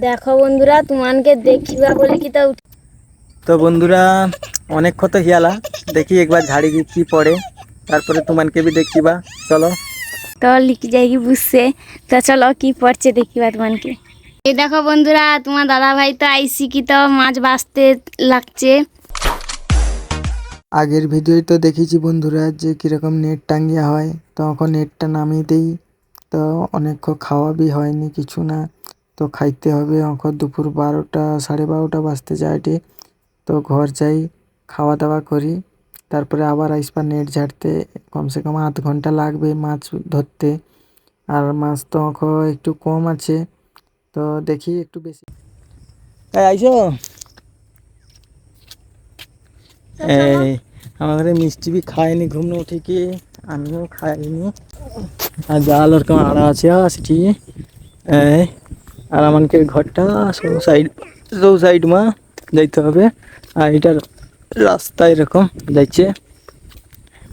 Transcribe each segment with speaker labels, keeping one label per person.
Speaker 1: দেখো বন্ধুরা তোমাকে দেখিবা বলে কি তা
Speaker 2: তো বন্ধুরা অনেক কত হিয়ালা। দেখি একবার ঝাড়ি কি- কি পড়ে। তারপরে তোমাকে বি দেখিবা চলো।
Speaker 1: তো লিখে যাই কি বুঝছে। তো চলো কি পড়ছে দেখিবা তোমাকে। এই দেখো বন্ধুরা তোমার দাদা ভাই তো আইসি কি তো মাছ বাঁচতে লাগছে।
Speaker 2: আগের ভিডিওয় তো দেখেছি বন্ধুরা যে কীরকম নেট টাঙ্গিয়া হয়। তখন নেটটা নামিয়ে দিই। তো অনেক খাওয়া বি হয়নি কিছু না। তো খাইতে হবে। অঙ্ক দুপুর বারোটা, সাড়ে বারোটা বাজতে যায়টি তো ঘর যাই খাওয়া দাওয়া করি। তারপরে আবার আসবা নেট ঝাড়তে, কমসে কম আধ ঘণ্টা লাগবে মাছ ধরতে। আর মাছ তো অঙ্ক একটু কম আছে। তো দেখি একটু বেশি। আইসো। এই আমাদের মিষ্টি বি খায়নি ঘুমনো উঠে আমিও খাইনি। আর জাল ওরকম আড়া আছে সেটি। এই আর আমাকে ঘরটা সৌ সাইড সৌ সাইড মা যাইতে হবে। আর এটার রাস্তা এরকম যাইছে।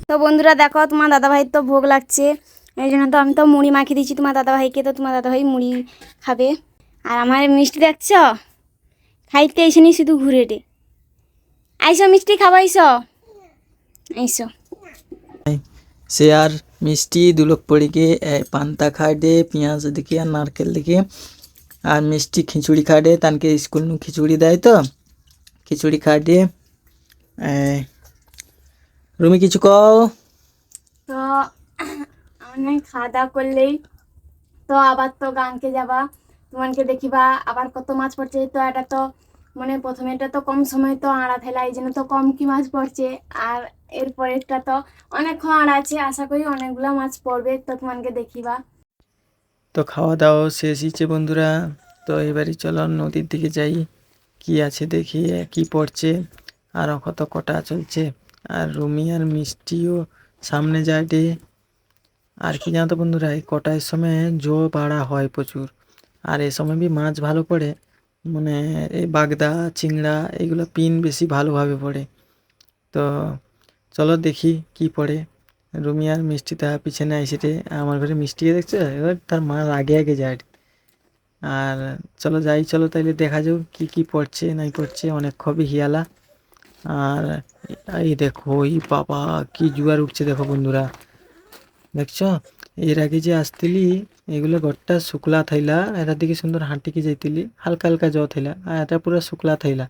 Speaker 1: তো বন্ধুরা দেখো তোমার দাদা ভাই তো ভোগ লাগছে। এই জন্য তো আমি তো মুড়ি মাখিয়ে দিচ্ছি তোমার দাদা ভাইকে তো তোমার দাদা ভাই মুড়ি খাবে। আর আমার মিষ্টি দেখছ? খাইতে এসে নি শুধু ঘুরে রে আইসো মিষ্টি খাবাইছো আইসো।
Speaker 2: সে আর মিষ্টি দুলোক পড়িকে পান্তা খায় দে পেঁয়াজ দিকে আর নারকেল দিকে। আর মিষ্টি খিচুড়ি খাটে তানকে স্কুল নু খিচুড়ি দেয় তো। খিচুড়ি দে রুমি কিছু কও?
Speaker 1: তো অনেক খাওয়া দাওয়া করলেই তো আবার তো গানকে যাবা তোমাকে দেখিবা আবার কত মাছ পড়ছে। তো এটা তো মানে প্রথমে এটা তো কম সময় তো আড়া ফেলা, এই জন্য তো কম কি মাছ পড়ছে। আর এরপরেরটা তো অনেক আড়া আছে, আশা করি অনেকগুলো মাছ পড়বে, তো তোমাকে দেখিবা।
Speaker 2: তো খাওয়া দাওয়া শেষ হয়েছে বন্ধুরা। তো এবারে চলো নদীর দিকে যাই। কি আছে দেখি, কি পড়ছে, আর কত কটা চলছে। আর রুমি আর মিষ্টিও সামনে যায় আর কি জানো তো বন্ধুরা, এই কটার সময় জো বাড়া হয় প্রচুর। আর এই সময় বি মাছ ভালো পড়ে। মানে এই বাগদা, চিংড়া এগুলো পিন বেশি ভালোভাবে পড়ে। তো চলো দেখি কি পড়ে। রুমি আর মিষ্টি তার পিছনে আইসিটে আমার ঘরে মিষ্টিকে দেখছ? এবার তার মা আগে আগে যায়। আর চলো যাই, চলো তাইলে দেখা যাক কি কি পড়ছে, নাই পড়ছে, অনেক খুবই হিয়ালা। আর এই দেখো, এই বাবা, কি জুয়ার উঠছে দেখো বন্ধুরা। দেখছ? এর আগে যে আসতিলি, এগুলো ঘরটা শুকলা থাইলা, এটার দিকে সুন্দর হাঁটিকে যাইতিলি, হালকা হালকা জ থাইলা, আর এটা পুরো শুকলা থাইলা।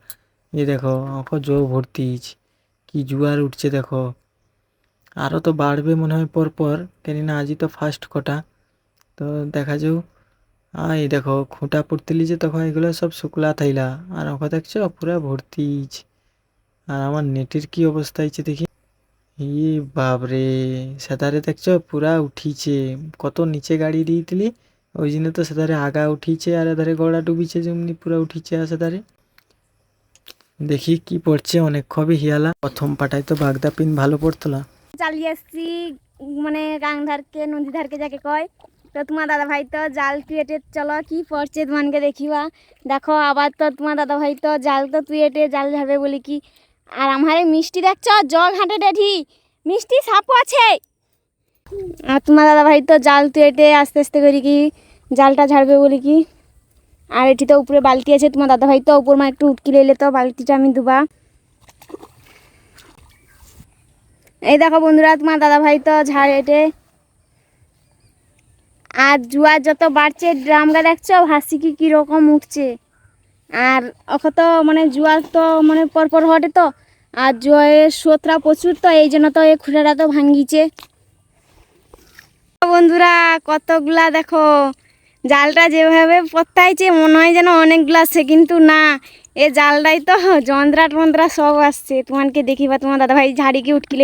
Speaker 2: এই দেখো অখ জো ভর্তি কি জুয়ার উঠছে দেখো। আরও তো বাড়বে মনে হয় পরপর পর কেননা আজই তো ফার্স্ট কটা। তো দেখা যাও। এই দেখো, খুঁটা পড়তেলি যে তখন এগুলো সব শুকলা থাইলা। আর ওকে দেখছ, পুরা ভর্তি আর আমার নেটের কি অবস্থা হয়েছে দেখি। ই বাপরে সেতারে দেখছ, পুরা উঠিছে। কত নিচে গাড়ি দিয়ে দিলি ওই জন্য তো সেতারে আগা উঠিছে আর এধারে গড়া ডুবিছে যেমনি পুরা উঠিছে আর সেতারে দেখি কি পড়ছে, অনেক খুবই হিয়ালা। প্রথম পাটায় তো বাগদা পিন ভালো পড়তো না
Speaker 1: চালিয়ে আসছি মানে গাং ধারকে নদী ধারকে যাকে কয়। তো তোমার দাদা ভাই তো জাল তুয়েটে, চলো কি পড়ছে তোমাকে দেখিবা। দেখো, আবার তো তোমার দাদা ভাই তো জাল তো তুয়েটে, জাল ঝাড়বে বলি কি। আর আমার মিষ্টি দেখছ? জল হাঁটে ডেঠি মিষ্টি সাপও আছে। আর তোমার দাদা ভাই তো জাল তুয়েটে, আস্তে আস্তে করি কি জালটা ঝাড়বে বলি কি। আর এটি তো উপরে বালতি আছে, তোমার দাদা ভাই তো উপর মা একটু উটকি লেলে তো বালতিটা আমি দুবা। এই দেখো বন্ধুরা, তোমার দাদা ভাই তো ঝাড় এটে আর জুয়া যত বাড়ছে ড্রামটা দেখছ? ভাসি কি কীরকম উঠছে। আর ওকে তো মানে জুয়া তো মানে পরপর হটে তো, আর জুয়ের স্রোতরা প্রচুর তো, এই জন্য তো এই খুঁটাটা তো ভাঙ্গিছে বন্ধুরা, কতগুলা দেখো, জালটা যেভাবে পত্তাইছে, মনে হয় যেন অনেকগুলা আছে, কিন্তু না, এ জালটাই তো যন্ত্রা টন্দ্রা সব আসছে। তোমাকে দেখিবা তোমার দাদা ভাই ঝাড়িকে উঠকি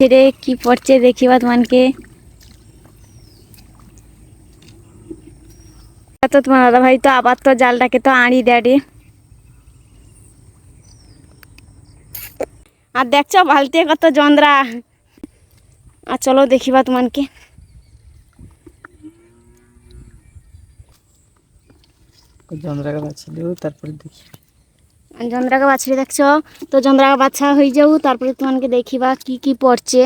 Speaker 1: লাইছু রে কি পড়ছে দেখিবা তোমাকে তো তোমার দাদা ভাই তো আবার তো জালটাকে তো আড়ি দেয় রে আর দেখছ বালতি কত যন্ত্রা আর চলো দেখিবা তোমাকে
Speaker 2: যন্ত্রাকা বাঁচিল তারপরে দেখি
Speaker 1: যন্ত্রাকে বাছড়ি দেখছ? তো যন্ত্রাকে বাচ্চা হয়ে যাও, তারপরে তোমাকে দেখিবা কি কি পড়ছে।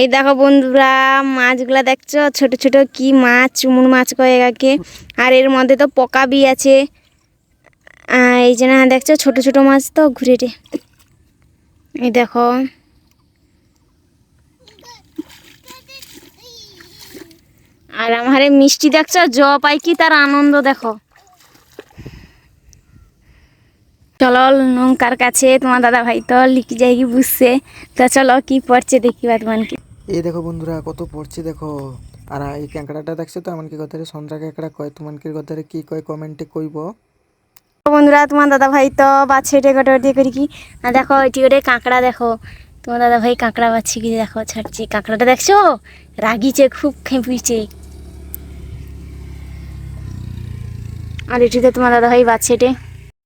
Speaker 1: এই দেখো বন্ধুরা, মাছগুলা দেখছ? ছোট ছোট কি মাছ, চুমুর মাছ কয়ে একে আর এর মধ্যে তো পোকা বি আছে। এই যে না, দেখছ? ছোট ছোট মাছ তো, ঘুরে এই দেখো। আর আমার মিষ্টি দেখছ জ পাই কি তার আনন্দ দেখো। চলো নৌকার কাছে তোমার দাদা ভাই তো লিখি যাই কি বুঝছে। তো চলো কি পড়ছে দেখিবা তোমাকে
Speaker 2: এই দেখো বন্ধুরা কত পড়ছে দেখো। আর এই ক্যাঁকড়াটা দেখছ তো এমনকি কথারে সন্ধ্যা ক্যাঁকড়া কয় তোমানকে কথারে কি কয় কমেন্টে কইব।
Speaker 1: বন্ধুরা তোমার দাদা ভাই তো এটে গোটে দিয়ে করি কি। আর দেখো এটি ওটে কাঁকড়া দেখো। তোমার দাদা ভাই কাঁকড়া বাচ্ছি কি দেখো ছাড়ছে। কাঁকড়াটা দেখছ? রাগিছে খুব খেপিছে। আর এটিতে তোমার দাদা ভাই এটে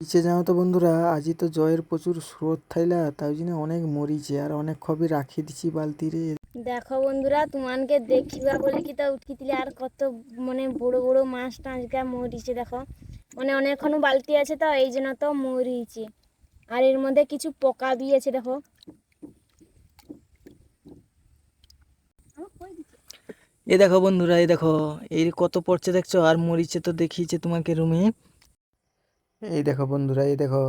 Speaker 2: নিচে যাও তো বন্ধুরা আজই তো জয়ের প্রচুর স্রোত থাইলা তাই জন্য অনেক মরিছে আর অনেক খবি রাখি দিছি বালতিরে
Speaker 1: দেখো বন্ধুরা তোমাকে দেখিবা বলে কি তা উঠকি দিলে আর কত মানে বড় বড় মাছ টাছগা মরিছে দেখো। মানে অনেকক্ষণ বালতি আছে তো এই জন্য তো মরিছে আর এর মধ্যে কিছু পোকা দিয়েছে দেখো।
Speaker 2: এই দেখো বন্ধুরা এই দেখো, এই কত পড়ছে দেখছ? আর মরিচে তো দেখিয়েছে তোমাকে রুমে। এই দেখো বন্ধুরা এই দেখো,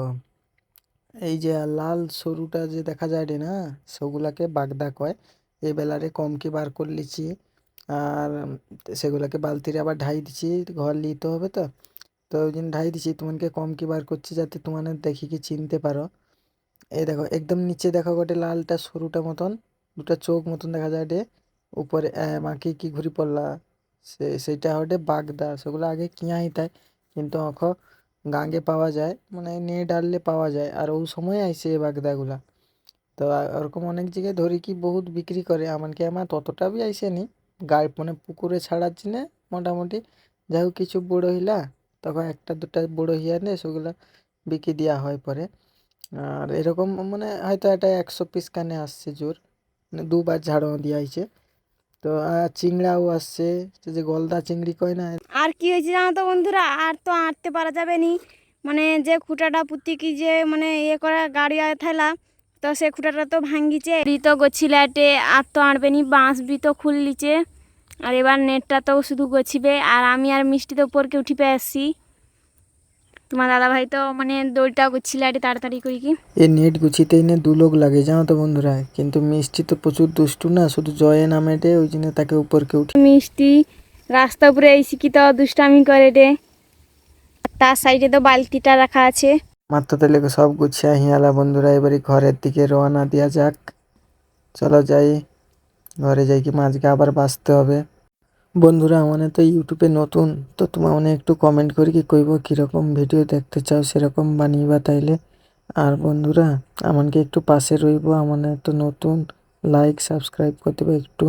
Speaker 2: এই যে লাল সরুটা যে দেখা যায় রে না, সেগুলাকে বাগদা কয়। এই বেলারে কম কি বার করে লিছি আর সেগুলাকে বালতিরে আবার ঢাই দিছি, ঘর লিতে হবে তো। তো ওই জন্য ঢাই দিছি, তোমাকে কম কি বার করছি যাতে তোমাদের দেখি কি চিনতে পারো। এই দেখো, একদম নিচে দেখো গোটে লালটা সরুটা মতন, দুটা চোখ মতন দেখা যায় রে। উপরে মাকে কি ঘুরি পড়লা? সে, সেইটা হটে বাগদা, সেগুলো আগে কিয়া হইতায়। কিন্তু অখ, গাঙ্গে পাওয়া যায় মানে নিয়ে ডাললে পাওয়া যায়, আর ওই সময় আইসে এই বাগদাগুলা। তো ওরকম অনেক জায়গায় ধরি কি বহুত বিক্রি করে, এমনকি আমার ততটা বি আইসেনি গায়ে মানে পুকুরে ছাড়ার জন্যে মোটামুটি। যাই হোক কিছু বড় হইলা, তখন একটা, দুটা বড় হইয়া নে, সেগুলো বিক্রি দেওয়া হয় পরে। আর এরকম মানে হয়তো এটা একশো পিস কানে আসছে জোর। মানে দুবার ঝাড়ো দিয়ে আইছে। তো চিংড়াও আসছে। যে গলদা চিংড়ি কয় না?
Speaker 1: আর কি হয়েছে জানো তো বন্ধুরা? আর তো আঁটতে পারা যাবে নি। মানে যে খুঁটাটা পুঁতি কি যে মানে ইয়ে করে গাড়ি থাইলা তো সে খুঁটাটা তো ভাঙ্গিছে তো গছিলাটে, আর তো আঁটবে নি, বাঁশ বি তো খুললিছে। আর এবার নেটটা তো শুধু গছিবে, আর আমি আর মিষ্টি তো উপরকে উঠি পেয়ে আসছি। তোমার দাদা ভাই তো মানে দড়িটা গছিলাটে তাড়াতাড়ি করি কি?
Speaker 2: এই নেট গুছিতেই না দু লোক লাগে জানো তো বন্ধুরা। কিন্তু মিষ্টি তো প্রচুর দুষ্টু না শুধু জয়ে নামে নামেটে ওই জন্য তাকে উপরকে উঠি
Speaker 1: মিষ্টি রাস্তা উপরে এই শিক্ষিত দুষ্টামি করে রে। তার সাইডে তো বালতিটা রাখা আছে।
Speaker 2: মাত্র তাহলে সব গুছিয়ে হিয়ালা বন্ধুরা এবারে ঘরের দিকে রওনা দেওয়া যাক। চলো যাই ঘরে যাই কি মাছকে আবার বাঁচতে হবে। বন্ধুরা আমাদের তো ইউটিউবে নতুন, তো তোমার মানে একটু কমেন্ট করি কি কইব, কীরকম ভিডিও দেখতে চাও, সেরকম বানিয়ে তাইলে? আর বন্ধুরা আমাকে একটু পাশে রইব, আমার তো নতুন লাইক সাবস্ক্রাইব করতে একটু।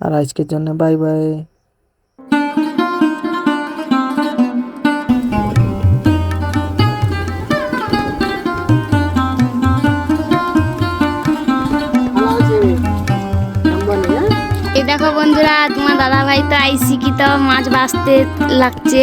Speaker 2: আর আজকের জন্য বাই বাই
Speaker 1: বন্ধুরা তোমার দাদা ভাই তো আইসি কি তো মাছ বাঁচতে লাগছে।